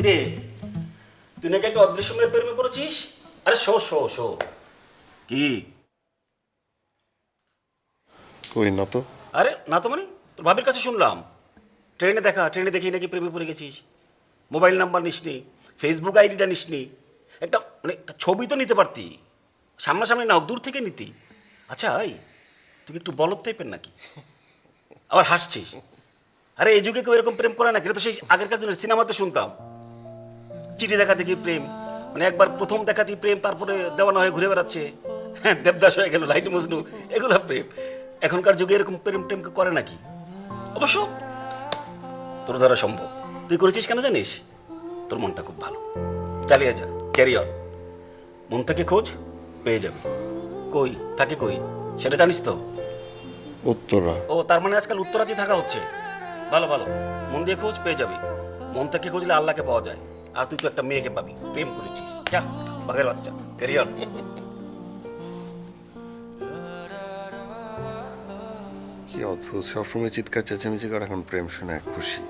কিরে তুই নাকি একটা অদৃশ্য মেয়ের প্রেমে পড়েছিস? আরে শো শো শো। কি? কই না তো। আরে না তো মানে? তোর ভাবির কাছে শুনলাম। ট্রেনে দেখা ট্রেনে দেখেই নাকি প্রেমে পড়ে গেছিস। মোবাইল নাম্বার নিসনি ফেসবুক আইডিটা নিসনি একটা মানে একটা ছবি তো নিতে পারতি। সামনাসামনি নাও দূর থেকে নিতি। আচ্ছা এই তুই একটু বলদ টাইপের নাকি? আবার হাসছিস। আরে এই যুগে কেউ এরকম প্রেম করে নাকি এটা তো সেই আগেরকার দিনের সিনেমাতে শুনতাম। চিঠি দেখা দেখি প্রেম। মানে একবার প্রথম দেখাতেই প্রেম তারপরে দেওয়ানা হয়ে ঘুরে বেড়াচ্ছে। হ্যাঁ দেবদাস হয়ে গেল লাইট মজনু এগুলো প্রেম। এখনকার যুগে এরকম প্রেম টেম করে নাকি? অবশ্য তোর দ্বারা সম্ভব। তুই করেছিস কেন জানিস? তোর মনটা খুব ভালো। চালিয়ে যা ক্যারি অন মন থেকে খোঁজ পেয়ে যাবে। কই থাকে কই? সেটা জানিস তো? উত্তরা। ও তার মানে আজকাল উত্তরাতেই থাকা হচ্ছে। ভালো ভালো। মন দিয়ে খোঁজ পেয়ে যাবে। মন থেকে খুঁজলে আল্লাহকে পাওয়া যায়। আর তুই তো একটা মেয়েকে পাবি, প্রেম করেছিস। যা, বাঘের বাচ্চা ক্যারিয়ার কি অদ্ভুত, সবসময় চিৎকার, চেঁচামেচি করে, এখন প্রেম শোনা খুশি।